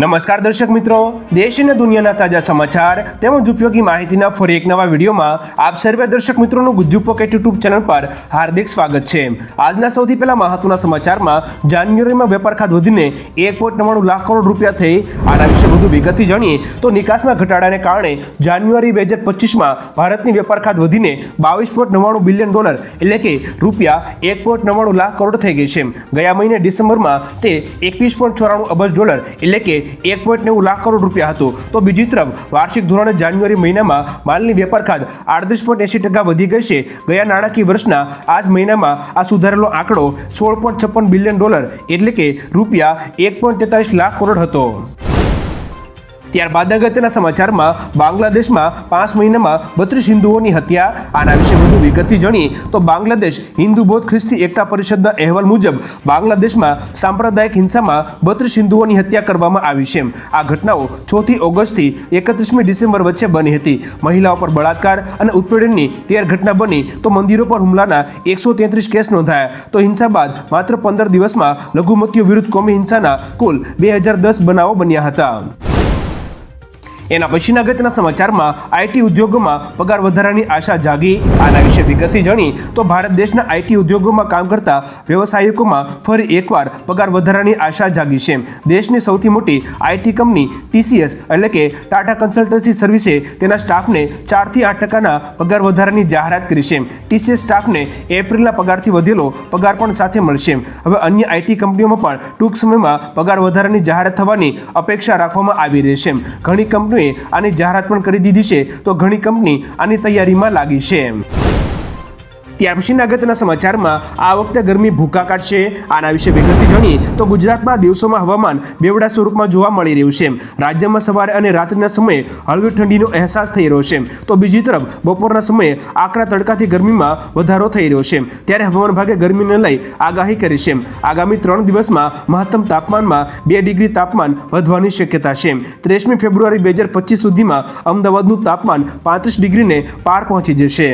નમસ્કાર દર્શક મિત્રો, દેશ અને દુનિયાના તાજા સમાચાર તેમજ ઉપયોગી માહિતીના ફરી એક નવા વિડીયોમાં આપ સર્વે દર્શક મિત્રોનું ગુજ્જુ પોકેટ યુટ્યુબ ચેનલ પર હાર્દિક સ્વાગત છે. આજના સૌથી પહેલા મહત્વના સમાચારમાં, જાન્યુઆરીમાં વેપાર ખાત વધીને એક પોઈન્ટ નવ્વાણું લાખ કરોડ રૂપિયા થઈ. આના વિશે વધુ વિગતથી જાણીએ તો નિકાસમાં ઘટાડાને કારણે જાન્યુઆરી બે હજાર પચીસમાં ભારતની વેપાર ખાત વધીને બાવીસ પોઈન્ટ નવ્વાણું બિલિયન ડોલર, એટલે કે રૂપિયા એક પોઈન્ટ નવ્વાણું લાખ કરોડ થઈ ગઈ છે. ગયા મહિને ડિસેમ્બરમાં તે એકવીસ પોઈન્ટ ચોરાણું અબજ ડોલર, એટલે કે એક પોઈન્ટ નેવું લાખ કરોડ રૂપિયા હતું. તો બીજી તરફ, વાર્ષિક ધોરણે જાન્યુઆરી મહિનામાં માલની વેપાર ખાત આડત્રીસ પોઈન્ટ એંશી ટકા વધી ગઈ છે. ગયા નાણાકીય વર્ષના આ જ મહિનામાં આ સુધારેલો આંકડો સોળ પોઈન્ટ છપ્પન બિલિયન ડોલર એટલે કે રૂપિયા એક પોઈન્ટ તેતાલીસ લાખ કરોડ હતો. ત્યારબાદ અગત્યના સમાચારમાં બાંગ્લાદેશમાં પાંચ મહિનામાં બત્રીસ હિન્દુઓની હત્યા. આના વિશે વધુ વિગતથી જાણીએ તો બાંગ્લાદેશ હિન્દુ બૌદ્ધ ખ્રિસ્તી એકતા પરિષદના અહેવાલ મુજબ બાંગ્લાદેશમાં સાંપ્રદાયિક હિંસામાં બત્રીસ હિન્દુઓની હત્યા કરવામાં આવી છે. આ ઘટનાઓ ચોથી ઓગસ્ટથી એકત્રીસમી ડિસેમ્બર વચ્ચે બની હતી. મહિલાઓ પર બળાત્કાર અને ઉત્પીડનની તેર ઘટના બની તો મંદિરો પર હુમલાના એકસો તેત્રીસ કેસ નોંધાયા. તો હિંસા બાદ માત્ર પંદર દિવસમાં લઘુમતીઓ વિરુદ્ધ કોમી હિંસાના કુલ બે હજાર દસ બનાવો બન્યા હતા. એના પછીના અગત્યના સમાચારમાં આઈટી ઉદ્યોગોમાં પગાર વધારાની આશા જાગી. આના વિશે વિગતથી જાણી તો ભારત દેશના આઈટી ઉદ્યોગોમાં કામ કરતા વ્યવસાયિકોમાં ફરી એકવાર પગાર વધારાની આશા જાગી છે. દેશની સૌથી મોટી આઈટી કંપની ટીસીએસ એટલે કે ટાટા કન્સલ્ટન્સી સર્વિસે તેના સ્ટાફને ચારથી આઠ ટકાના પગાર વધારાની જાહેરાત કરી છે. ટીસીએસ સ્ટાફને એપ્રિલના પગારથી વધેલો પગાર પણ સાથે મળશે. હવે અન્ય આઈટી કંપનીઓમાં પણ ટૂંક સમયમાં પગાર વધારાની જાહેરાત થવાની અપેક્ષા રાખવામાં આવી રહી છે. ઘણી કંપનીઓએ આની જાહેરાત પણ કરી દીધી છે. તો ઘણી કંપની આની તૈયારીમાં લાગી છે. ત્યાર પછીના અગત્યના સમાચારમાં આ વખતે ગરમી ભૂકા કાઢશે. આના વિશે વિગતથી જાણીએ તો ગુજરાતમાં દિવસોમાં હવામાન બેવડા સ્વરૂપમાં જોવા મળી રહ્યું છે. રાજ્યમાં સવારે અને રાત્રિના સમયે હળવી ઠંડીનો અહેસાસ થઈ રહ્યો છે. તો બીજી તરફ, બપોરના સમયે આકરા તડકાથી ગરમીમાં વધારો થઈ રહ્યો છે. ત્યારે હવામાન વિભાગે ગરમીને લઈ આગાહી કરી છે. આગામી ત્રણ દિવસમાં મહત્તમ તાપમાનમાં બે ડિગ્રી તાપમાન વધવાની શક્યતા છે. ત્રેસમી ફેબ્રુઆરી બે હજાર પચીસ સુધીમાં અમદાવાદનું તાપમાન પાંત્રીસ ડિગ્રીને પાર પહોંચી જશે.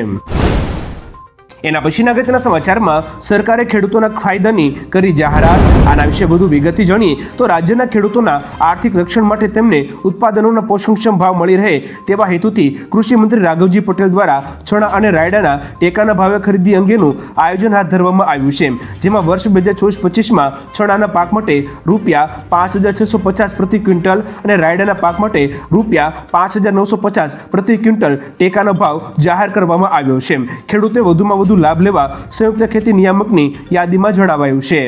એના પછીના અગત્યના સમાચારમાં સરકારે ખેડૂતોના ફાયદાની કરી જાહેરાત. આના વિશે વધુ વિગતથી જાણીએ તો રાજ્યના ખેડૂતોના આર્થિક રક્ષણ માટે તેમને ઉત્પાદનોના પોષણક્ષમ ભાવ મળી રહે તેવા હેતુથી કૃષિ મંત્રી રાઘવજી પટેલ દ્વારા ચણા અને રાયડાના ટેકાના ભાવે ખરીદી અંગેનું આયોજન હાથ ધરવામાં આવ્યું છે. જેમાં વર્ષ બે હજાર ચોવીસ પચીસમાં ચણાના પાક માટે રૂપિયા પાંચ હજાર છસો પચાસ પ્રતિ ક્વિન્ટલ અને રાયડાના પાક માટે રૂપિયા પાંચ હજાર નવસો પચાસ પ્રતિ ક્વિન્ટલ ટેકાનો ભાવ જાહેર કરવામાં આવ્યો છે. ખેડૂતે વધુમાં વધુ લાભ લેવા સંયુક્ત ખેતી નિયામકની યાદીમાં જણાવાયું છે.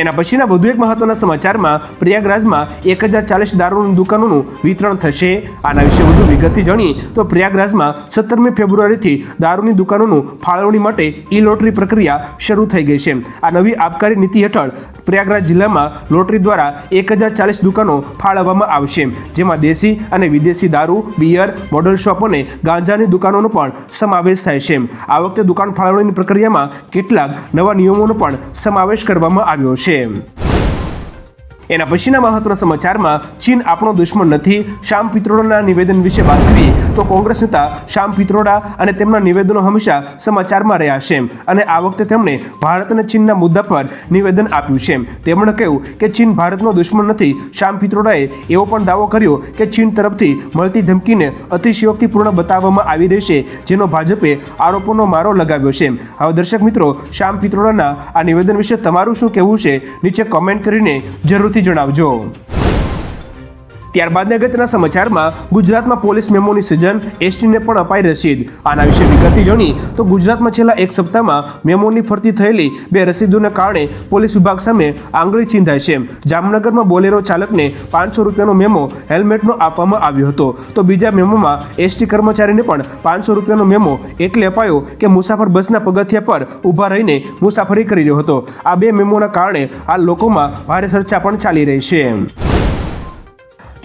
એના પછીના વધુ એક મહત્વના સમાચારમાં પ્રયાગરાજમાં એક હજાર ચાલીસ દારૂની દુકાનોનું વિતરણ થશે. આના વિશે વધુ વિગતથી જાણીએ તો પ્રયાગરાજમાં સત્તરમી ફેબ્રુઆરીથી દારૂની દુકાનોનું ફાળવણી માટે ઈ લોટરી પ્રક્રિયા શરૂ થઈ ગઈ છે. આ નવી આબકારી નીતિ હેઠળ પ્રયાગરાજ જિલ્લામાં લોટરી દ્વારા એક હજાર ચાલીસ દુકાનો ફાળવવામાં આવશે. જેમાં દેશી અને વિદેશી દારૂ, બિયર મોડલ શોપ અને ગાંજાની દુકાનોનો પણ સમાવેશ થાય છે. આ વખતે દુકાન ફાળવણીની પ્રક્રિયામાં કેટલાક નવા નિયમોનો પણ સમાવેશ કરવામાં આવ્યો છે. છે એના પછીના મહત્વના સમાચારમાં ચીન આપણો દુશ્મન નથી શ્યામ પિત્રોડાના નિવેદન વિશે વાત કરીએ તો કોંગ્રેસ નેતા શ્યામ પિત્રોડા અને તેમના નિવેદનો હંમેશા સમાચારમાં રહ્યા છે. અને આ વખતે તેમણે ભારત અને ચીનના મુદ્દા પર નિવેદન આપ્યું છે. તેમણે કહ્યું કે ચીન ભારતનો દુશ્મન નથી શ્યામ પિત્રોડાએ એવો પણ દાવો કર્યો કે ચીન તરફથી મળતી ધમકીને અતિશયોક્તિપૂર્ણ બતાવવામાં આવી રહી છે, જેનો ભાજપે આરોપોનો મારો લગાવ્યો છે. હવે દર્શક મિત્રો શ્યામ પિત્રોડાના આ નિવેદન વિશે તમારું શું કહેવું છે? નીચે કોમેન્ટ કરીને જરૂરથી જણાવજો. ત્યારબાદ અગત્યના સમાચારમાં ગુજરાતમાં પોલીસ મેમોની સિઝન એસટીને પણ અપાઈ રસીદ. આના વિશે વિગતથી જણી, તો ગુજરાતમાં છેલ્લા એક સપ્તાહમાં મેમોની ફરતી થયેલી બે રસીદોને કારણે પોલીસ વિભાગ સામે આંગળી ચીંધાય છે. જામનગરમાં બોલેરો ચાલકને પાંચસો રૂપિયાનો મેમો હેલ્મેટનો આપવામાં આવ્યો હતો. તો બીજા મેમોમાં એસટી કર્મચારીને પણ પાંચસો રૂપિયાનો મેમો એટલે અપાયો કે મુસાફર બસના પગથિયા પર ઊભા રહીને મુસાફરી કરી રહ્યો હતો. આ બે મેમોના કારણે આ લોકોમાં ભારે ચર્ચા પણ ચાલી રહી છે.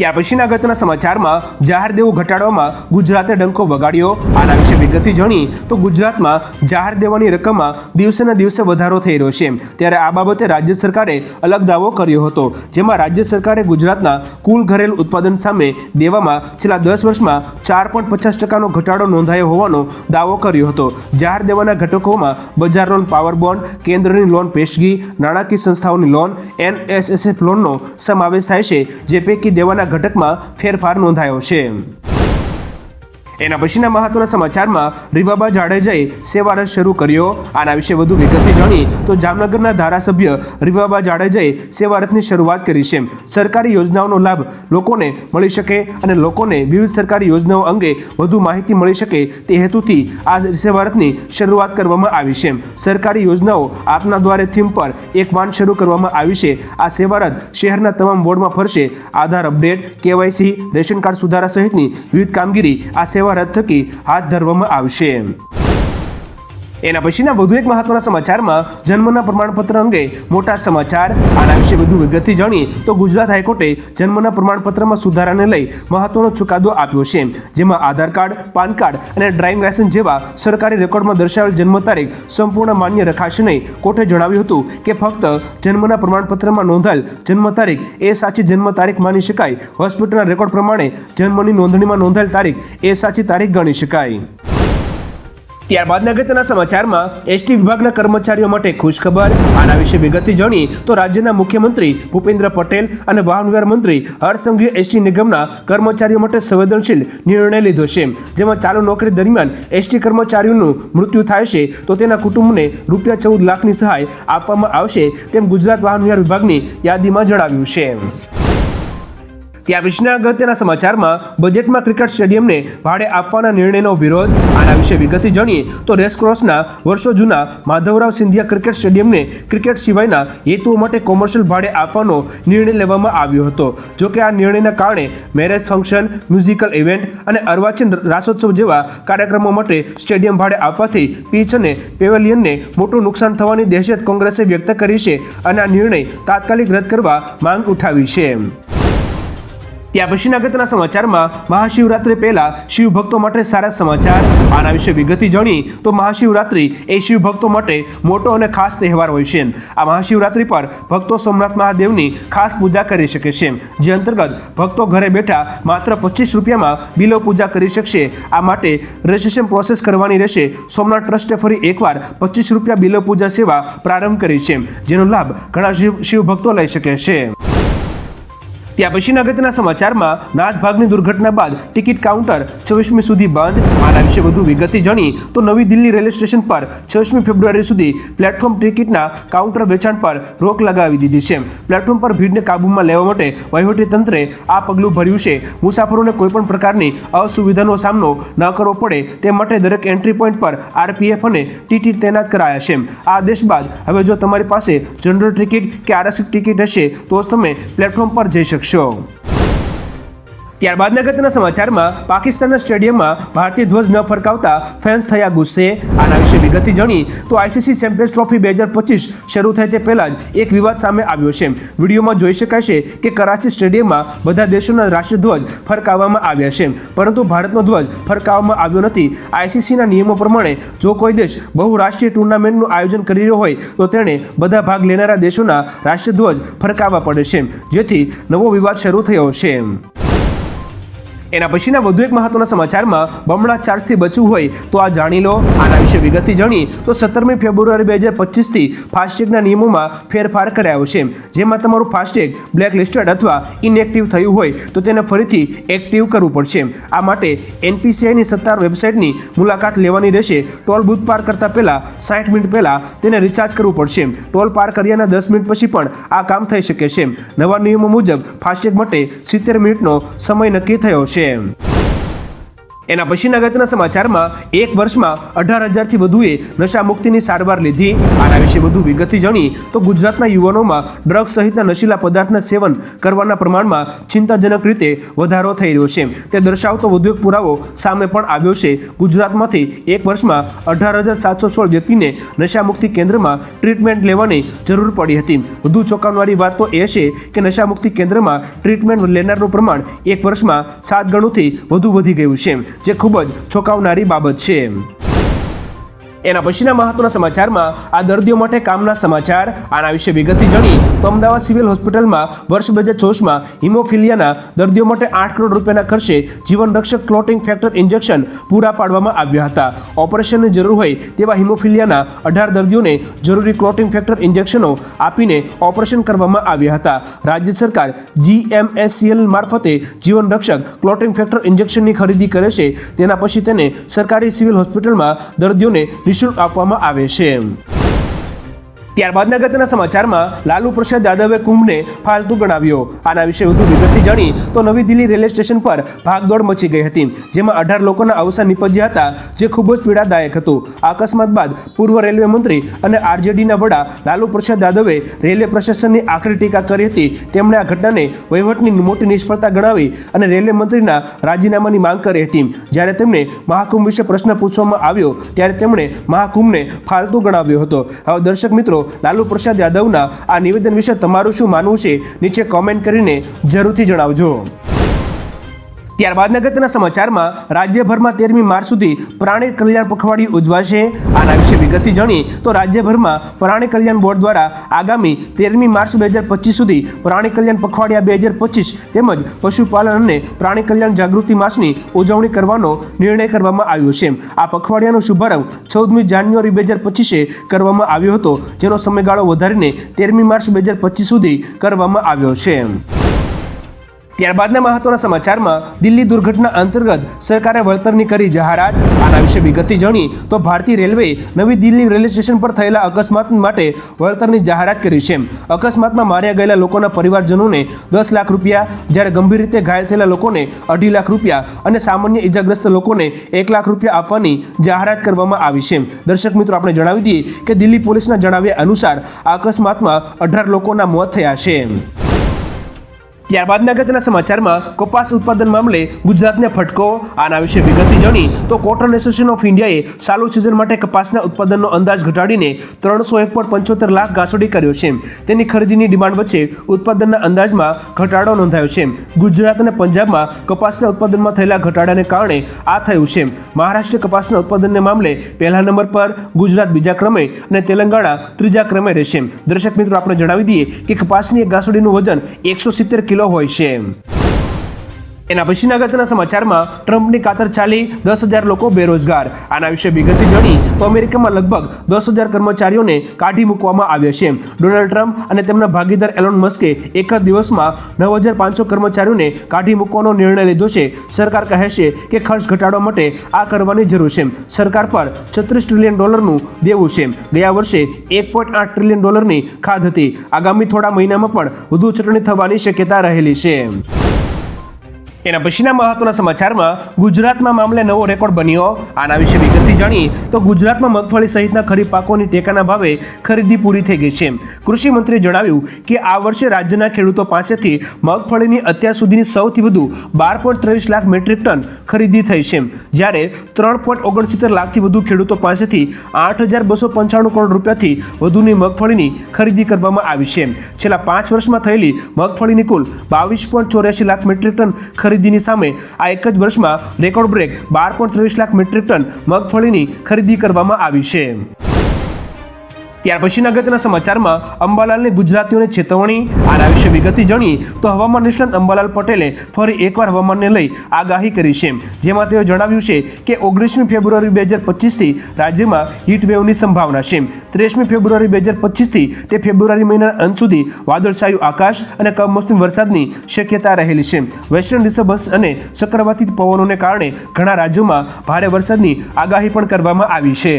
ત્યાર પછીના ઘટના સમાચારમાં જાહેર દેવું ઘટાડવામાં ગુજરાતે ડંકો વગાડ્યો. આના વિશે વિગતથી જાણી તો ગુજરાતમાં જાહેર દેવાની રકમમાં દિવસે ને દિવસે વધારો થઈ રહ્યો છે. ત્યારે આ બાબતે રાજ્ય સરકારે અલગ દાવો કર્યો હતો. જેમાં રાજ્ય સરકારે ગુજરાતના કુલ ઘરેલું ઉત્પાદન સામે દેવામાં છેલ્લા દસ વર્ષમાં ચાર પોઈન્ટ પચાસ ટકાનો ઘટાડો નોંધાયો હોવાનો દાવો કર્યો હતો. જાહેર દેવાના ઘટકોમાં બજાર લોન, પાવર બોન્ડ, કેન્દ્રની લોન પેશગી, નાણાકીય સંસ્થાઓની લોન, એનએસએસએફ લોનનો સમાવેશ થાય છે. જે પૈકી દેવાના ઘટકમાં ફેરફાર નોંધાયો છે. એના પછીના મહત્વના સમાચારમાં રીવાબા જાડેજાએ સેવા રથ શરૂ કર્યો. આના વિશે વધુ વિગતે જાણી તો જામનગરના ધારાસભ્ય રીવાબા જાડેજાએ સેવારથની શરૂઆત કરી છે. સરકારી યોજનાઓનો લાભ લોકોને મળી શકે અને લોકોને વિવિધ સરકારી યોજનાઓ અંગે વધુ માહિતી મળી શકે તે હેતુથી આ સેવા રથની શરૂઆત કરવામાં આવી છે. સરકારી યોજનાઓ આપના દ્વારે થીમ પર એક વાન શરૂ કરવામાં આવી છે. આ સેવા રથ શહેરના તમામ વોર્ડમાં ફરશે. Aadhaar update, KYC ration card સુધારા સહિતની વિવિધ કામગીરી આ સેવા રથ થકી હાથ ધરવામાં આવશે. એના પછીના વધુ એક મહત્વના સમાચારમાં જન્મના પ્રમાણપત્ર અંગે મોટા સમાચાર. આના વિશે વધુ વિગતથી જાણીએ તો ગુજરાત હાઈકોર્ટે જન્મના પ્રમાણપત્રમાં સુધારાને લઈ મહત્વનો ચુકાદો આપ્યો છે. જેમાં આધાર કાર્ડ, પાન કાર્ડ અને ડ્રાઇવિંગ લાયસન્સ જેવા સરકારી રેકોર્ડમાં દર્શાવેલ જન્મ તારીખ સંપૂર્ણ માન્ય રખાશે નહીં. કોર્ટે જણાવ્યું હતું કે ફક્ત જન્મના પ્રમાણપત્રમાં નોંધાયેલ જન્મ તારીખ એ સાચી જન્મ તારીખ માની શકાય. હોસ્પિટલના રેકોર્ડ પ્રમાણે જન્મની નોંધણીમાં નોંધાયેલ તારીખ એ સાચી તારીખ ગણી શકાય. ત્યારબાદ અગત્યના સમાચારમાં એસટી વિભાગના કર્મચારીઓ માટે ખુશખબર. આના વિશે વિગતથી જાણી તો રાજ્યના મુખ્યમંત્રી ભૂપેન્દ્ર પટેલ અને વાહન વ્યવહાર મંત્રી હર્ષસંઘવીએ એસટી નિગમના કર્મચારીઓ માટે સંવેદનશીલ નિર્ણય લીધો છે. જેમાં ચાલુ નોકરી દરમિયાન એસટી કર્મચારીઓનું મૃત્યુ થાય છે તો તેના કુટુંબને રૂપિયા ચૌદ લાખની સહાય આપવામાં આવશે તેમ ગુજરાત વાહન વ્યવહાર વિભાગની યાદીમાં જણાવ્યું છે. ત્યાં વિશેના અગત્યના સમાચારમાં બજેટમાં ક્રિકેટ સ્ટેડિયમને ભાડે આપવાના નિર્ણયનો વિરોધ. આના વિશે વિગતે જાણીએ તો રેસક્રોસના વર્ષો જૂના માધવરાવ સિંધિયા ક્રિકેટ સ્ટેડિયમને ક્રિકેટ સિવાયના હેતુઓ માટે કોમર્શિયલ ભાડે આપવાનો નિર્ણય લેવામાં આવ્યો હતો. જો કે આ નિર્ણયના કારણે મેરેજ ફંક્શન, મ્યુઝિકલ ઇવેન્ટ અને અર્વાચીન રાસોત્સવ જેવા કાર્યક્રમો માટે સ્ટેડિયમ ભાડે આપવાથી પીચ અને પેવેલિયનને મોટું નુકસાન થવાની દહેશત કોંગ્રેસે વ્યક્ત કરી છે અને આ નિર્ણય તાત્કાલિક રદ કરવા માંગ ઉઠાવી છે. ત્યાં પછીના અગત્યના સમાચારમાં મહાશિવરાત્રિ પહેલા શિવભક્તો માટે સારા સમાચાર. આના વિશે વિગતિ જાણી તો મહાશિવરાત્રિ એ શિવભક્તો માટે મોટો અને ખાસ તહેવાર હોય છે. આ મહાશિવરાત્રિ પર ભક્તો સોમનાથ મહાદેવની ખાસ પૂજા કરી શકે છે. જે અંતર્ગત ભક્તો ઘરે બેઠા માત્ર પચીસ રૂપિયામાં બિલો પૂજા કરી શકશે. આ માટે રજિસ્ટ્રેશન પ્રોસેસ કરવાની રહેશે. સોમનાથ ટ્રસ્ટે ફરી એકવાર પચીસ રૂપિયા બિલો પૂજા સેવા પ્રારંભ કરી છે. જેનો લાભ ઘણા શિવ શિવ ભક્તો લઈ શકે છે. ત્યાં પછીના અગત્યના સમાચારમાં નાસભાગની દુર્ઘટના બાદ ટિકિટ કાઉન્ટર છવ્વીસમી સુધી બંધ. આના વિશે વધુ વિગતે જાણી તો નવી દિલ્હી રેલવે સ્ટેશન પર છવ્વીસમી ફેબ્રુઆરી સુધી પ્લેટફોર્મ ટિકિટના કાઉન્ટર વેચાણ પર રોક લગાવી દીધી છે. પ્લેટફોર્મ પર ભીડને કાબૂમાં લેવા માટે વહીવટી તંત્રે આ પગલું ભર્યું છે. મુસાફરોને કોઈપણ પ્રકારની અસુવિધાનો સામનો ન કરવો પડે તે માટે દરેક એન્ટ્રી પોઈન્ટ પર આરપીએફ અને ટીટી તૈનાત કરાયા છે. આ આદેશ બાદ હવે જો તમારી પાસે જનરલ ટિકિટ કે આરક્ષિત ટિકિટ હશે તો જ તમે પ્લેટફોર્મ પર જઈ શકશો ત્યારબાદ ગતના સમાચારમાં પાકિસ્તાનના સ્ટેડિયમમાં ભારતીય ધ્વજ ન ફરકાવતા ફેન્સ થયા ગુસ્સે. આના વિશે વિગતથી જાણી તો આઈસીસી ચેમ્પિયન્સ ટ્રોફી બે હજાર પચીસ શરૂ થાય તે પહેલાં જ એક વિવાદ સામે આવ્યો છે. વિડીયોમાં જોઈ શકાય છે કે કરાચી સ્ટેડિયમમાં બધા દેશોના રાષ્ટ્રધ્વજ ફરકાવવામાં આવ્યા છે, પરંતુ ભારતનો ધ્વજ ફરકાવવામાં આવ્યો નથી. આઈસીસીના નિયમો પ્રમાણે જો કોઈ દેશ બહુરાષ્ટ્રીય ટુર્નામેન્ટનું આયોજન કરી રહ્યો હોય, તો તેણે બધા ભાગ લેનારા દેશોના રાષ્ટ્રધ્વજ ફરકાવવા પડે છે, જેથી નવો વિવાદ શરૂ થયો છે. એના પછીના વધુ એક મહત્વના સમાચારમાં બમણા ચાર્જથી બચવું હોય તો આ જાણી લો. આના વિશે વિગતથી જાણી તો સત્તરમી ફેબ્રુઆરી બે હજાર પચીસથી ફાસ્ટેગના નિયમોમાં ફેરફાર કરાયો છે. જેમાં તમારું ફાસ્ટેગ બ્લેક લિસ્ટેડ અથવા ઇનએક્ટિવ થયું હોય તો તેને ફરીથી એક્ટિવ કરવું પડશે. આ માટે એનપીસીઆઈની સત્તાવાર વેબસાઇટની મુલાકાત લેવાની રહેશે. ટોલ બૂથ પાર કરતા પહેલાં સાઠ મિનિટ પહેલાં તેને રિચાર્જ કરવું પડશે. ટોલ પાર કર્યાના દસ મિનિટ પછી પણ આ કામ થઈ શકે છે. નવા નિયમો મુજબ ફાસ્ટેગ માટે સિત્તેર મિનિટનો સમય નક્કી થયો છે. Jam એના પછીના અગત્યના સમાચારમાં એક વર્ષમાં અઢાર હજારથી વધુએ નશા મુક્તિની સારવાર લીધી. આના વિશે વધુ વિગતથી જાણી તો ગુજરાતના યુવાનોમાં ડ્રગ્સ સહિતના નશીલા પદાર્થના સેવન કરવાના પ્રમાણમાં ચિંતાજનક રીતે વધારો થઈ રહ્યો છે. તે દર્શાવતો વધુ એક પુરાવો સામે પણ આવ્યો છે. ગુજરાતમાંથી એક વર્ષમાં અઢાર હજાર સાતસો સોળ વ્યક્તિને નશા મુક્તિ કેન્દ્રમાં ટ્રીટમેન્ટ લેવાની જરૂર પડી હતી. વધુ ચોંકાવનારી વાત તો એ છે કે નશા મુક્તિ કેન્દ્રમાં ટ્રીટમેન્ટ લેનારનું પ્રમાણ એક વર્ષમાં સાત ગણુંથી વધુ વધી ગયું છે. જે ખૂબ જ ચોંકાવનારી બાબત છે. એના પછીના મહત્વના સમાચારમાં આ દર્દીઓ માટે કામના સમાચાર. આના વિશે વિગતથી જાણી તો અમદાવાદ સિવિલ હોસ્પિટલમાં વર્ષ બે હજાર ચોવીસમાં હિમોફિલિયાના દર્દીઓ માટે આઠ કરોડ રૂપિયાના ખર્ચે જીવનરક્ષક ક્લોટિંગ ફેક્ટર ઇન્જેક્શન પૂરા પાડવામાં આવ્યા હતા. ઓપરેશનની જરૂર હોય તેવા હિમોફિલિયાના અઢાર દર્દીઓને જરૂરી ક્લોટિંગ ફેક્ટર ઇન્જેક્શનો આપીને ઓપરેશન કરવામાં આવ્યા હતા. રાજ્ય સરકાર જીએમએસસીએલ મારફતે જીવન રક્ષક ક્લોટિંગ ફેક્ટર ઇન્જેક્શનની ખરીદી કરે છે. તેના પછી તેને સરકારી સિવિલ હોસ્પિટલમાં દર્દીઓને નિઃશુલ્ક આપવામાં આવે છે. ત્યારબાદના અગત્યના સમાચારમાં લાલુ પ્રસાદ યાદવે કુંભને ફાલતુ ગણાવ્યો. આના વિશે વધુ વિગતથી જાણી તો નવી દિલ્હી રેલવે સ્ટેશન પર ભાગદોડ મચી ગઈ હતી, જેમાં અઢાર લોકોના અવસાન નિપજ્યા હતા, જે ખૂબ જ પીડાદાયક હતું. આ અકસ્માત બાદ પૂર્વ રેલવે મંત્રી અને આરજેડીના વડા લાલુ પ્રસાદ યાદવે રેલવે પ્રશાસનની આકરી ટીકા કરી હતી. તેમણે આ ઘટનાને વહીવટની મોટી નિષ્ફળતા ગણાવી અને રેલવે મંત્રીના રાજીનામાની માંગ કરી હતી. જ્યારે તેમને મહાકુંભ વિશે પ્રશ્ન પૂછવામાં આવ્યો, ત્યારે તેમણે મહાકુંભને ફાલતુ ગણાવ્યો હતો. હવે દર્શક મિત્રો લાલુ પ્રસાદ યાદવના આ નિવેદન વિશે તમારું શું માનવું છે? નીચે કોમેન્ટ કરીને જરૂરથી જણાવજો. ત્યારબાદના અગત્યના સમાચારમાં રાજ્યભરમાં તેરમી માર્ચ સુધી પ્રાણી કલ્યાણ પખવાડિયું ઉજવાશે. આના વિશે વિગતથી જાણી તો રાજ્યભરમાં પ્રાણી કલ્યાણ બોર્ડ દ્વારા આગામી તેરમી માર્ચ બે હજાર પચીસ સુધી પ્રાણી કલ્યાણ પખવાડિયા બે હજાર પચીસ તેમજ પશુપાલન અને પ્રાણી કલ્યાણ જાગૃતિ માસની ઉજવણી કરવાનો નિર્ણય કરવામાં આવ્યો છે. આ પખવાડિયાનો શુભારંભ ચૌદમી જાન્યુઆરી બે હજાર પચીસે કરવામાં આવ્યો હતો, જેનો સમયગાળો વધારીને તેરમી માર્ચ બે હજાર પચીસ સુધી કરવામાં આવ્યો છે. ત્યારબાદના મહત્વના સમાચારમાં દિલ્હી દુર્ઘટના અંતર્ગત સરકારે વળતરની કરી જાહેરાત. આના વિશે વિગતથી જાણી તો ભારતીય રેલવે નવી દિલ્હી રેલવે સ્ટેશન પર થયેલા અકસ્માત માટે વળતરની જાહેરાત કરી છે. અકસ્માતમાં માર્યા ગયેલા લોકોના પરિવારજનોને દસ લાખ રૂપિયા, જ્યારે ગંભીર રીતે ઘાયલ થયેલા લોકોને અઢી લાખ રૂપિયા અને સામાન્ય ઇજાગ્રસ્ત લોકોને એક લાખ રૂપિયા આપવાની જાહેરાત કરવામાં આવી છે. દર્શક મિત્રો, આપણે જણાવી દઈએ કે દિલ્હી પોલીસના જણાવ્યા અનુસાર આ અકસ્માતમાં અઢાર લોકોના મોત થયા છે. ત્યારબાદના અગત્યના સમાચારમાં કપાસ ઉત્પાદન મામલે ગુજરાતને ફટકો. આના વિશે વિગત જણી તો કોટન એસોસિએશન ઓફ ઇન્ડિયાએ ચાલુ સિઝન માટે કપાસના ઉત્પાદનનો અંદાજ ઘટાડીને ત્રણસો એક પંચોતેર લાખ ગાંસડી કર્યો છે. તેની ખરીદીની ડિમાન્ડ વચ્ચે ઉત્પાદનના અંદાજમાં ઘટાડો નોંધાયો છે. ગુજરાત અને પંજાબમાં કપાસના ઉત્પાદનમાં થયેલા ઘટાડાને કારણે આ થયું છે. મહારાષ્ટ્ર કપાસના ઉત્પાદનને મામલે પહેલા નંબર પર, ગુજરાત બીજા ક્રમે અને તેલંગાણા ત્રીજા ક્રમે રહેશે. દર્શક મિત્રો, આપણે જણાવી દઈએ કે કપાસની એક ગાંસડીનું વજન એકસો સિત્તેર કિલો હોય છે એના પછીના અગત્યના સમાચારમાં ટ્રમ્પની કાતર ચાલી દસ હજાર લોકો બેરોજગાર. આના વિશે વિગતે જણી તો અમેરિકામાં લગભગ દસ હજાર કર્મચારીઓને કાઢી મૂકવામાં આવ્યા છે. ડોનાલ્ડ ટ્રમ્પ અને તેમના ભાગીદાર એલોન મસ્કે એક જ દિવસમાં નવ હજાર પાંચસો કર્મચારીઓને કાઢી મૂકવાનો નિર્ણય લીધો છે. સરકાર કહે છે કે ખર્ચ ઘટાડવા માટે આ કરવાની જરૂર છે. સરકાર પર છત્રીસ ટ્રિલિયન ડોલરનું દેવું છે. ગયા વર્ષે એક પોઈન્ટ આઠ ટ્રિલિયન ડોલરની ખાધ હતી. આગામી થોડા મહિનામાં પણ વધુ ચટણી થવાની શક્યતા રહેલી છે. એના પછીના મહત્વના સમાચારમાં ગુજરાતમાં મામલે નવો રેકોર્ડ બન્યો. આના વિશે વિગતથી જાણી તો ગુજરાતમાં મગફળી સહિતના ખરીફ પાકોની ટેકાના ભાવે ખરીદી પૂરી થઈ ગઈ છે. કૃષિ મંત્રીએ જણાવ્યું કે આ વર્ષે રાજ્યના ખેડૂતો પાસેથી મગફળીની અત્યાર સુધીની સૌથી વધુ બાર પોઈન્ટ ત્રેવીસ લાખ મેટ્રિક ટન ખરીદી થઈ છે. જ્યારે ત્રણ પોઈન્ટ ઓગણસિત્તેર લાખથી વધુ ખેડૂતો પાસેથી આઠ હજાર બસો પંચાણું કરોડ રૂપિયાથી વધુની મગફળીની ખરીદી કરવામાં આવી છે. છેલ્લા પાંચ વર્ષમાં થયેલી મગફળીની કુલ બાવીસ પોઈન્ટ ચોર્યાસી લાખ મેટ્રિક ટન ખરીદીની સામે આ એક જ વર્ષમાં રેકોર્ડ બ્રેક બાર લાખ મેટ્રિક ટન મગફળીની ખરીદી કરવામાં આવી છે. ત્યાર પછીના અગત્યના સમાચારમાં અંબાલાલની ગુજરાતીઓને ચેતવણી, આના વિશે વિગતથી જાણી તો હવામાન નિષ્ણાંત અંબાલાલ પટેલે ફરી એકવાર હવામાનને લઈ આગાહી કરી છે. જેમાં તેઓ જણાવ્યું છે કે ઓગણીસમી ફેબ્રુઆરી બે હજાર પચીસથી રાજ્યમાં હીટ વેવની સંભાવના છે. ત્રેસમી ફેબ્રુઆરી બે હજાર પચીસથી તે ફેબ્રુઆરી મહિનાના અંત સુધી વાદળછાયું આકાશ અને કમોસમી વરસાદની શક્યતા રહેલી છે. વેસ્ટર્ન ડિસ્ટર્બન્સ અને ચક્રવાતી પવનોને કારણે ઘણા રાજ્યોમાં ભારે વરસાદની આગાહી પણ કરવામાં આવી છે.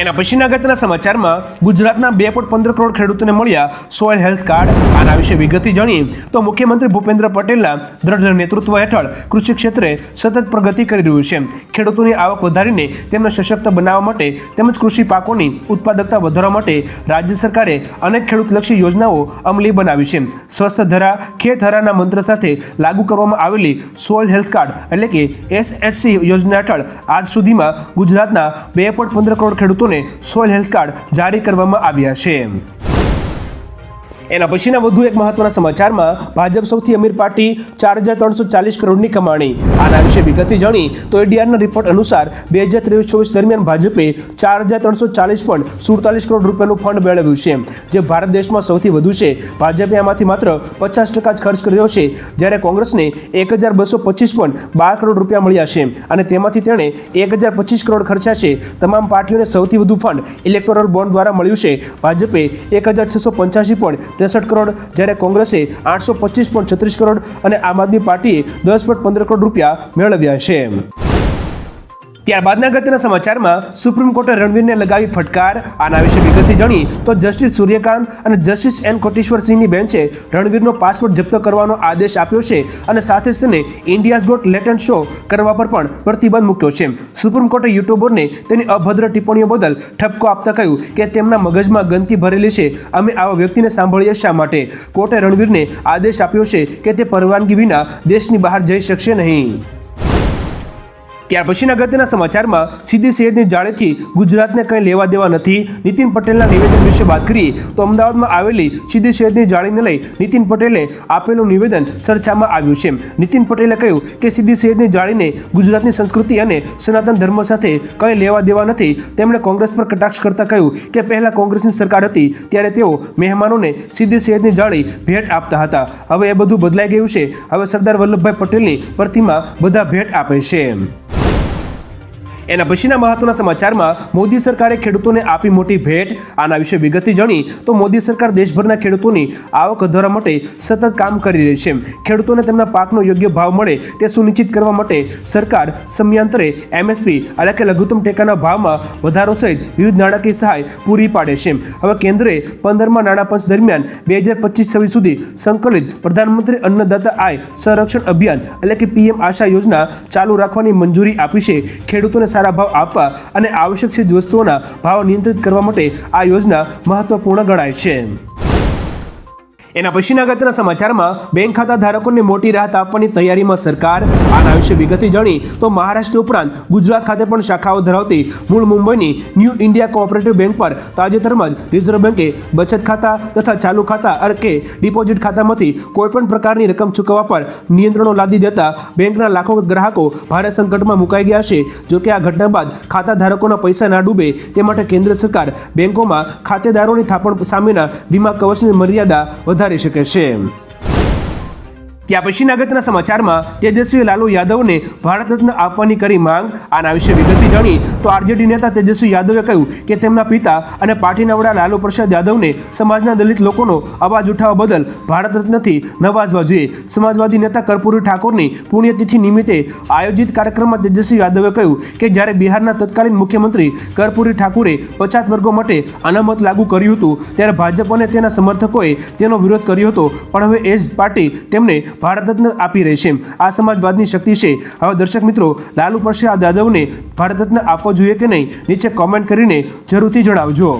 એના પછીના અગત્યના સમાચારમાં ગુજરાતના બે પોઈન્ટ પંદર કરોડ ખેડૂતોને મળ્યા સોઇલ હેલ્થ કાર્ડ. આના વિશે વિગતથી જાણીએ તો મુખ્યમંત્રી ભૂપેન્દ્ર પટેલના દ્રઢ નેતૃત્વ હેઠળ કૃષિ ક્ષેત્રે સતત પ્રગતિ કરી રહ્યું છે. ખેડૂતોની આવક વધારીને તેમને સશક્ત બનાવવા માટે તેમજ કૃષિ પાકોની ઉત્પાદકતા વધારવા માટે રાજ્ય સરકારે અનેક ખેડૂતલક્ષી યોજનાઓ અમલી બનાવી છે. સ્વસ્થ ધરા, ખેત હરાના મંત્ર સાથે લાગુ કરવામાં આવેલી સોઇલ હેલ્થ કાર્ડ એટલે કે એસએસસી યોજના હેઠળ આજ સુધીમાં ગુજરાતના બે પોઈન્ટ પંદર કરોડ ખેડૂતોને સોઇલ હેલ્થ કાર્ડ જારી કરવામાં આવ્યા છે. એના પછીના વધુ એક મહત્વના સમાચારમાં ભાજપ સૌથી અમીર પાર્ટી ચાર હજાર ત્રણસો ચાલીસ કરોડની કમાણી. આના વિશે વિગતે જાણી તો એડીઆરના રિપોર્ટ અનુસાર બે હજાર ત્રેવીસ ચોવીસ દરમિયાન ભાજપે ચાર હજાર ત્રણસો ચાલીસ પોઈન્ટ સુડતાલીસ કરોડ રૂપિયાનું ફંડ મેળવ્યું છે. જે ભારત દેશમાં સૌથી વધુ છે. ભાજપે આમાંથી માત્ર પચાસ ટકા જ ખર્ચ કર્યો છે. જ્યારે કોંગ્રેસને એક હજાર બસો પચીસ પોઈન્ટ બાર કરોડ રૂપિયા મળ્યા છે. અને તેમાંથી તેણે એક હજાર પચીસ કરોડ ખર્ચ્યા છે. તમામ પાર્ટીઓને સૌથી વધુ ફંડ ઇલેક્ટોરલ બોન્ડ દ્વારા મળ્યું છે. ભાજપે એક હજાર છસો પંચ્યાસી પોઈન્ટ ત્રેસઠ કરોડ, જ્યારે કોંગ્રેસે આઠસો પચીસ પોઈન્ટ છત્રીસ કરોડ અને આમ આદમી પાર્ટીએ દસ પોઈન્ટ પંદર કરોડ રૂપિયા મેળવ્યા છે. ત્યારબાદના અગત્યના સમાચારમાં સુપ્રીમ કોર્ટે રણવીરને લગાવી ફટકાર. આના વિશે વિગતથી જાણી તો જસ્ટિસ સૂર્યકાંત અને જસ્ટિસ એન કોટેશ્વરસિંહની બેન્ચે રણવીરનો પાસપોર્ટ જપ્ત કરવાનો આદેશ આપ્યો છે અને સાથે જ તેને ઇન્ડિયાઝ ગોટ લેટન્ટ શો કરવા પર પણ પ્રતિબંધ મૂક્યો છે. સુપ્રીમ કોર્ટે યુટ્યુબરને તેની અભદ્ર ટિપ્પણીઓ બદલ ઠપકો આપતા કહ્યું કે તેમના મગજમાં ગંદકી ભરેલી છે. અમે આવા વ્યક્તિને સાંભળીએ શા માટે? કોર્ટે રણવીરને આદેશ આપ્યો છે કે તે પરવાનગી વિના દેશની બહાર જઈ શકશે નહીં. ત્યાર પછીના અગત્યના સમાચારમાં સીધી સૈયદની જાળેથી ગુજરાતને કંઈ લેવા દેવા નથી. નીતિન પટેલના નિવેદન વિશે વાત કરીએ, તો અમદાવાદમાં આવેલી સીધી સૈયદની જાળીને લઈ નીતિન પટેલે આપેલું નિવેદન ચર્ચામાં આવ્યું છે. નીતિન પટેલે કહ્યું કે સીધી સૈયદની જાળીને ગુજરાતની સંસ્કૃતિ અને સનાતન ધર્મ સાથે કંઈ લેવા દેવા નથી. તેમણે કોંગ્રેસ પર કટાક્ષ કરતા કહ્યું કે પહેલા કોંગ્રેસની સરકાર હતી, ત્યારે તેઓ મહેમાનોને સીધી સૈયદની જાળી ભેટ આપતા હતા. હવે એ બધું બદલાઈ ગયું છે. હવે સરદાર વલ્લભભાઈ પટેલની પ્રતિમા બધા ભેટ આપે છે. એના પછીના મહત્વના સમાચારમાં મોદી સરકારે ખેડૂતોને આપી મોટી ભેટ. આના વિશે વિગતથી જાણી તો મોદી સરકાર દેશભરના ખેડૂતોની આવક વધારવા માટે સતત કામ કરી રહી છે. ખેડૂતોને તેમના પાકનો યોગ્ય ભાવ મળે તે સુનિશ્ચિત કરવા માટે સરકાર સમયાંતરે એમએસપી એટલે કે લઘુત્તમ ટેકાના ભાવમાં વધારો સહિત વિવિધ નાણાકીય સહાય પૂરી પાડે છે. હવે કેન્દ્રે પંદરમાં નાણાં પંચ દરમિયાન બે હજાર પચીસ છવ્વીસ સુધી સંકલિત પ્રધાનમંત્રી અન્નદાતા આય સંરક્ષણ અભિયાન એટલે કે પીએમ આશા યોજના ચાલુ રાખવાની મંજૂરી આપી છે. ખેડૂતોને સારા ભાવ આપવા અને આવશ્યક ચીજ વસ્તુઓના ભાવ નિયંત્રિત કરવા માટે આ યોજના મહત્વપૂર્ણ ગણાય છે. એના પછીના અગત્યના સમાચારમાં બેંક ખાતા ધારકોને મોટી રાહત આપવાની તૈયારીમાં સરકાર આના વિશે વિગતે જાણી તો મહારાષ્ટ્ર ઉપરાંત ગુજરાત ખાતે પણ શાખાઓ ધરાવતી મૂળ મુંબઈની ન્યૂ ઇન્ડિયા કોઓપરેટિવ બેંક પર તાજેતરમાં જ રિઝર્વ બેંકે બચત ખાતા તથા ચાલુ ખાતા અર કે ડિપોઝિટ ખાતામાંથી કોઈપણ પ્રકારની રકમ ચૂકવવા પર નિયંત્રણો લાદી દેતા બેંકના લાખો ગ્રાહકો ભારે સંકટમાં મુકાઈ ગયા છે. જોકે આ ઘટના બાદ ખાતા ધારકોના પૈસા ના ડૂબે તે માટે કેન્દ્ર સરકાર બેંકોમાં ખાતેદારોની થાપણ સામેના વીમા કવચની મર્યાદા વધારી શકે છે. ત્યાં પછીના અગત્યના સમાચારમાં તેજસ્વી લાલુ યાદવને ભારત રત્ન આપવાની કરી માંગ. આના વિશે વિગતથી જાણી તો આરજેડી નેતા તેજસ્વી યાદવે કહ્યું કે તેમના પિતા અને પાર્ટીના વડા લાલુ પ્રસાદ યાદવને સમાજના દલિત લોકોનો અવાજ ઉઠાવવા બદલ ભારત રત્નથી નવાજવા જોઈએ. સમાજવાદી નેતા કર્પૂરી ઠાકોરની પુણ્યતિથિ નિમિત્તે આયોજિત કાર્યક્રમમાં તેજસ્વી યાદવે કહ્યું કે જ્યારે બિહારના તત્કાલીન મુખ્યમંત્રી કર્પૂરી ઠાકુરે પછાત વર્ગો માટે અનામત લાગુ કર્યું હતું, ત્યારે ભાજપ અને તેના સમર્થકોએ તેનો વિરોધ કર્યો હતો. પણ હવે એ જ પાર્ટી તેમને ભારત રત્ન આપી રહી છે. આ સમાજવાદની શક્તિ છે. હવે દર્શક મિત્રો, લાલુ પ્રસાદ યાદવને ભારત રત્ન આપવો જોઈએ કે નહીં? નીચે કોમેન્ટ કરીને જરૂરથી જણાવજો.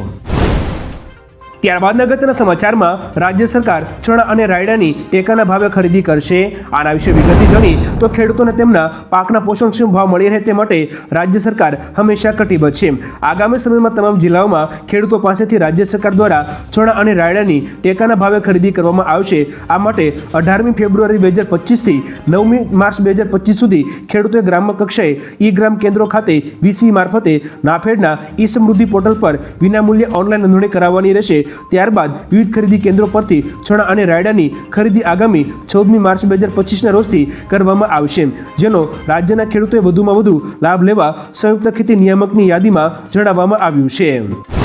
ત્યારબાદ અગત્યના સમાચારમાં રાજ્ય સરકાર ચણા અને રાયડાની ટેકાના ભાવે ખરીદી કરશે. આના વિશે વિગતથી જાણી તો ખેડૂતોને તેમના પાકના પોષણક્ષમ ભાવ મળી રહે તે માટે રાજ્ય સરકાર હંમેશા કટિબદ્ધ છે. આગામી સમયમાં તમામ જિલ્લાઓમાં ખેડૂતો પાસેથી રાજ્ય સરકાર દ્વારા ચણા અને રાયડાની ટેકાના ભાવે ખરીદી કરવામાં આવશે. આ માટે અઢારમી ફેબ્રુઆરી બે હજાર પચીસથી નવમી માર્ચ બે હજાર પચીસ સુધી ખેડૂતોએ ગ્રામ્ય કક્ષાએ ઈ ગ્રામ કેન્દ્રો ખાતે વીસી મારફતે નાફેડના ઈ સમૃદ્ધિ પોર્ટલ પર વિનામૂલ્યે ઓનલાઈન નોંધણી કરાવવાની રહેશે. ત્યારબાદ વિવિધ ખરીદી કેન્દ્રો પરથી ચણા અને રાયડાની ખરીદી આગામી ચૌદમી માર્ચ બે હજાર પચીસના રોજથી કરવામાં આવશે. જેનો રાજ્યના ખેડૂતોએ વધુમાં વધુ લાભ લેવા સંયુક્ત ખેતી નિયામકની યાદીમાં જણાવવામાં આવ્યું છે.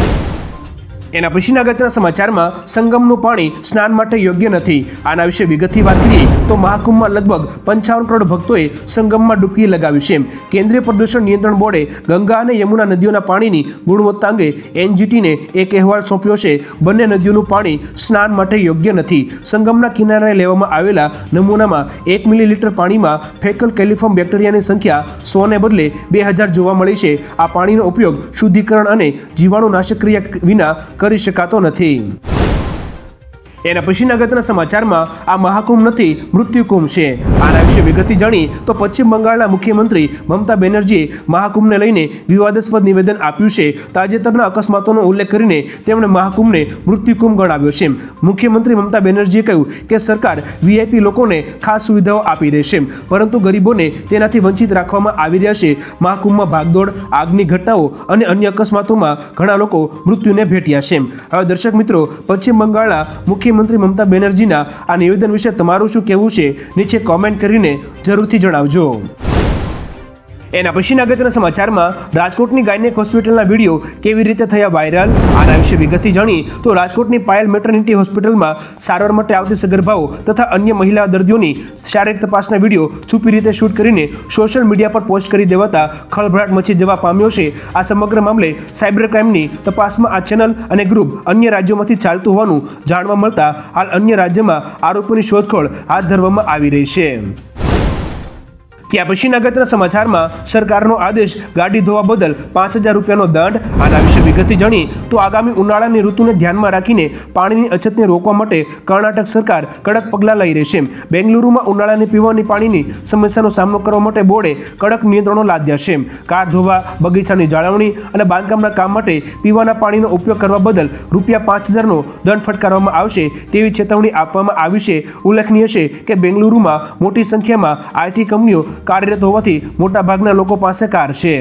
એના પછીના અગત્યના સમાચારમાં સંગમનું પાણી સ્નાન માટે યોગ્ય નથી. આના વિશે વિગતથી વાત કરીએ તો મહાકુંભમાં લગભગ પંચાવન કરોડ ભક્તોએ સંગમમાં ડૂબકી લગાવી છે. કેન્દ્રીય પ્રદૂષણ નિયંત્રણ બોર્ડે ગંગા અને યમુના નદીઓના પાણીની ગુણવત્તા અંગે એનજીટીને એક અહેવાલ સોંપ્યો છે. બંને નદીઓનું પાણી સ્નાન માટે યોગ્ય નથી. સંગમના કિનારે લેવામાં આવેલા નમૂનામાં એક મિલીલીટર પાણીમાં ફેકલ કેલિફોર્મ બેક્ટેરિયાની સંખ્યા સોને બદલે બે હજાર જોવા મળી છે. આ પાણીનો ઉપયોગ શુદ્ધિકરણ અને જીવાણુનાશક ક્રિયા વિના કરી શકાતો નથી. એના પછીના અગત્યના સમાચારમાં આ મહાકુંભ નથી, મૃત્યુકુંભ છે. આના વિશે વિગતથી જાણી તો પશ્ચિમ બંગાળના મુખ્યમંત્રી મમતા બેનર્જીએ મહાકુંભને લઈને વિવાદાસ્પદ નિવેદન આપ્યું છે. તાજેતરના અકસ્માતોનો ઉલ્લેખ કરીને તેમણે મહાકુંભને મૃત્યુકુંભ ગણાવ્યો છે. મુખ્યમંત્રી મમતા બેનર્જીએ કહ્યું કે સરકાર વીઆઈપી લોકોને ખાસ સુવિધાઓ આપી છે. પરંતુ ગરીબોને તેનાથી વંચિત રાખવામાં આવી રહ્યા છે. મહાકુંભમાં ભાગદોડ, આગની ઘટનાઓ અને અન્ય અકસ્માતોમાં ઘણા લોકો મૃત્યુને ભેટ્યા છે. હવે દર્શક મિત્રો, પશ્ચિમ બંગાળના મુખ્યમંત્રી મમતા બેનર્જીના આ નિવેદન વિશે તમારું શું કહેવું છે? નીચે કોમેન્ટ કરીને જરૂરથી જણાવજો. એના પછીના અગત્યના સમાચારમાં રાજકોટની ગાયનેક હોસ્પિટલના વીડિયો કેવી રીતે થયા વાયરલ, આના વિશે વિગતથી જાણી તો રાજકોટની પાયલ મેટર્નિટી હોસ્પિટલમાં સારવાર માટે આવતી સગર્ભાઓ તથા અન્ય મહિલા દર્દીઓની શારીરિક તપાસના વીડિયો છુપી રીતે શૂટ કરીને સોશિયલ મીડિયા પર પોસ્ટ કરી દેવાતા ખળભળાટ મચી જવા પામ્યો છે. આ સમગ્ર મામલે સાયબર ક્રાઇમની તપાસમાં આ ચેનલ અને ગ્રુપ અન્ય રાજ્યોમાંથી ચાલતું હોવાનું જાણવા મળતા હાલ અન્ય રાજ્યમાં આરોપીની શોધખોળ હાથ ધરવામાં આવી રહી છે. ત્યાં પછીના અગત્યના સમાચારમાં સરકારનો આદેશ ગાડી ધોવા બદલ પાંચ હજાર રૂપિયાનો દંડ. આના વિશે વિગતથી જાણી તો આગામી ઉનાળાની ઋતુને ધ્યાનમાં રાખીને પાણીની અછતને રોકવા માટે કર્ણાટક સરકાર કડક પગલાં લઈ રહી છે. બેંગલુરુમાં ઉનાળાની પીવાની પાણીની સમસ્યાનો સામનો કરવા માટે બોર્ડે કડક નિયંત્રણો લાદ્યા છે. કાર ધોવા, બગીચાની જાળવણી અને બાંધકામના કામ માટે પીવાના પાણીનો ઉપયોગ કરવા બદલ રૂપિયા પાંચ હજારનો દંડ ફટકારવામાં આવશે તેવી ચેતવણી આપવામાં આવી છે. ઉલ્લેખનીય છે કે બેંગલુરુમાં મોટી સંખ્યામાં આઈટી કંપનીઓ કાર્યરત હોવાથી મોટાભાગના લોકો પાસે કાર છે.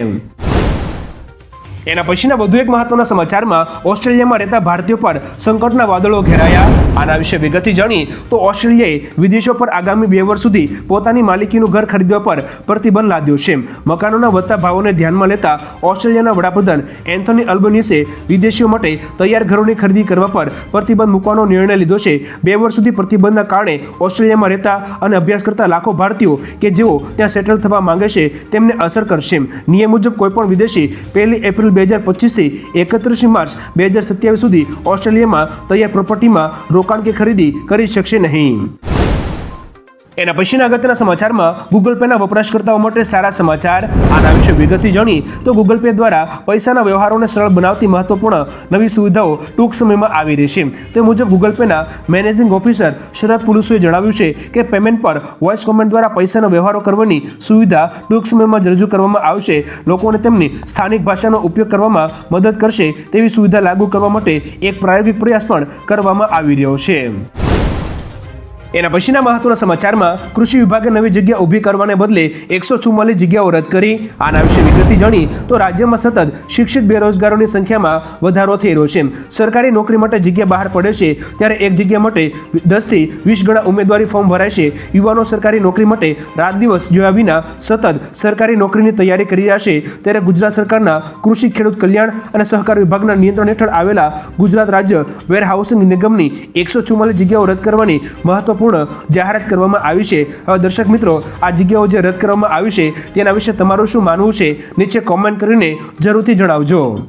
એના પછીના વધુ એક મહત્વના સમાચારમાં ઓસ્ટ્રેલિયામાં રહેતા ભારતીયો પર સંકટના વાદળો ઘેરાયા. આના વિશે વિગતથી જાણી તો ઓસ્ટ્રેલિયાએ વિદેશો પર આગામી બે વર્ષ સુધી પોતાની માલિકીનું ઘર ખરીદવા પર પ્રતિબંધ લાદ્યો છે. મકાનોના વધતા ભાવોને ધ્યાનમાં લેતા ઓસ્ટ્રેલિયાના વડાપ્રધાન એન્થોની અલ્બનીસે વિદેશીઓ માટે તૈયાર ઘરોની ખરીદી કરવા પર પ્રતિબંધ મૂકવાનો નિર્ણય લીધો છે. બે વર્ષ સુધી પ્રતિબંધના કારણે ઓસ્ટ્રેલિયામાં રહેતા અને અભ્યાસ કરતા લાખો ભારતીયો કે જેઓ ત્યાં સેટલ થવા માંગે છે, તેમને અસર કરશે. નિયમ મુજબ કોઈપણ વિદેશી પહેલી એપ્રિલ બે હજાર પચીસથી એકત્રીસમી માર્ચ બે હજાર સત્યાવીસ સુધી ઓસ્ટ્રેલિયામાં તૈયાર પ્રોપર્ટીમાં રોકાણ કે ખરીદી કરી શકશે નહીં. એના પછીના અગત્યના સમાચારમાં ગૂગલ પેના વપરાશકર્તાઓ માટે સારા સમાચાર. આના વિશે વિગતથી જાણી તો ગૂગલ પે દ્વારા પૈસાના વ્યવહારોને સરળ બનાવતી મહત્વપૂર્ણ નવી સુવિધાઓ ટૂંક સમયમાં આવી રહી છે. તે મુજબ ગૂગલ પેના મેનેજિંગ ઓફિસર શરદ પુલુસોએ જણાવ્યું છે કે પેમેન્ટ પર વોઇસ કોમેન્ટ દ્વારા પૈસાના વ્યવહારો કરવાની સુવિધા ટૂંક સમયમાં જ રજૂ કરવામાં આવશે. લોકોને તેમની સ્થાનિક ભાષાનો ઉપયોગ કરવામાં મદદ કરશે તેવી સુવિધા લાગુ કરવા માટે એક પ્રાયોગિક પ્રયાસ પણ કરવામાં આવી રહ્યો છે. એના પછીના મહત્વના સમાચારમાં કૃષિ વિભાગે નવી જગ્યા ઊભી કરવાને બદલે એકસો ચુમ્માલીસ જગ્યાઓ રદ કરી. આના વિશે વિગતથી જાણી તો રાજ્યમાં સતત શિક્ષિત બેરોજગારોની સંખ્યામાં વધારો થઈ રહ્યો છે. સરકારી નોકરી માટે જગ્યા બહાર પડે છે ત્યારે એક જગ્યા માટે દસથી વીસ ગણા ઉમેદવારી ફોર્મ ભરાય છે. યુવાનો સરકારી નોકરી માટે રાત દિવસ જોયા વિના સતત સરકારી નોકરીની તૈયારી કરી રહ્યા છે. ત્યારે ગુજરાત સરકારના કૃષિ ખેડૂત કલ્યાણ અને સહકાર વિભાગના નિયંત્રણ હેઠળ આવેલા ગુજરાત રાજ્ય વેરહાઉસિંગ નિગમની એકસો ચુમ્માલીસ જગ્યાઓ રદ કરવાની મહત્વપૂર્ણ જાહેરાત કરવામાં આવી છે. હવે દર્શક મિત્રો, આ જગ્યાઓ જે રદ કરવામાં આવી છે, તેના વિશે તમારું શું માનવું છે? નીચે કોમેન્ટ કરીને જરૂરથી જણાવજો.